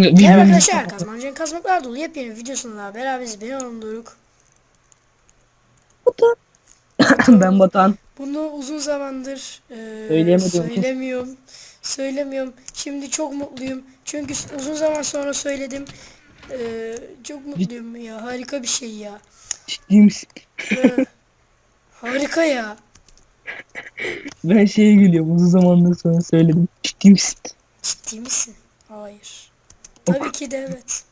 Merhaba arkadaşlar Kazmancı'nın kazmaklar dolu yepyeni videosunda daha beraberiz ben Orhun Doruk. ben Batuhan. Bunu uzun zamandır e, Söyleyemedim. söylemiyorum. Söylemiyorum. Şimdi çok mutluyum. Çünkü uzun zaman sonra söyledim. E, çok mutluyum ya. Harika bir şey ya. Ciddi misin? E, harika ya. Ben şeye gülüyorum uzun zamandır sonra söyledim. Ciddi misin? Ciddi misin? Hayır. Tabii ki de evet.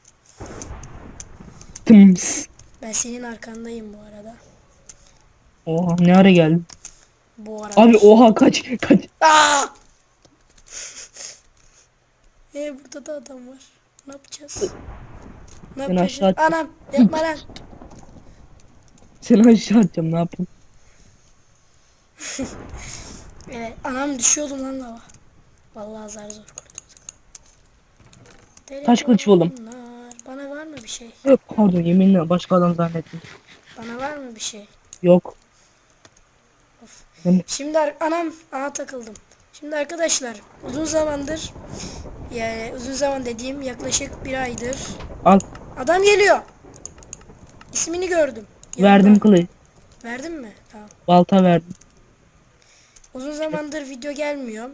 Tıms. Ben senin arkandayım bu arada. Oha ne ara geldin? Bu arada. Abi oha kaç kaç. Aa! Ee burada da adam var. Ne yapacağız? Ne Ben yapacağız? aşağı Anam yapma lan. Seni aşağı atacağım ne yapayım? Evet, anam düşüyordu lan lava. Vallahi zar zor Taş kılıç buldum. Bana var mı bir şey? Pardon yeminle başka adam zannettim. Bana var mı bir şey? Yok. Şimdi ar- anam aha takıldım. Şimdi arkadaşlar uzun zamandır yani uzun zaman dediğim yaklaşık bir aydır Al adam geliyor. İsmini gördüm. verdim Yanımda. kılıç. Verdin mi? Tamam. Balta verdim. Uzun zamandır video gelmiyor.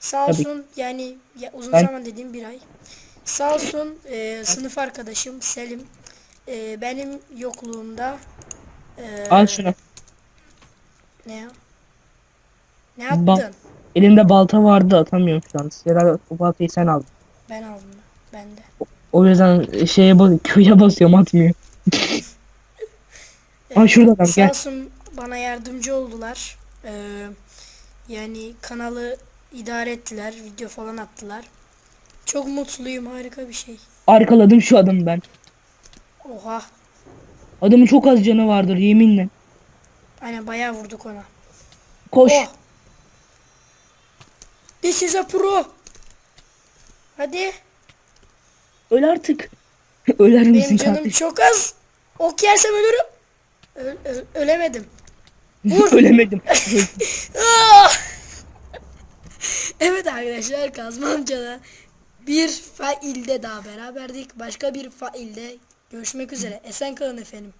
Sağ Tabii. olsun yani ya uzun Ben- zaman dediğim bir ay. Sağ olsun e, sınıf arkadaşım Selim e, benim yokluğumda e, Al şunu. ne ya? Ne yaptın? Bak. Elimde balta vardı atamıyorum şu an. Herhalde o baltayı sen aldın. Ben aldım. Ben de. O yüzden şeye bas köye basıyorum atmıyor. Aa, şurada adam, Sağ gel. olsun bana yardımcı oldular. E, yani kanalı idare ettiler. Video falan attılar. Çok mutluyum. Harika bir şey. Arkaladım şu adamı ben. Oha. Adamın çok az canı vardır yeminle. Aynen bayağı vurduk ona. Koş. Oh. This is a pro. Hadi. Öl artık. Öler Benim misin canım kardeşim? çok az. Ok yersem ölürüm. Ö- ölemedim. Vur. Ölemedim. Ah! evet arkadaşlar Kazma amcada bir failde daha beraberdik. Başka bir failde görüşmek üzere. Esen kalın efendim.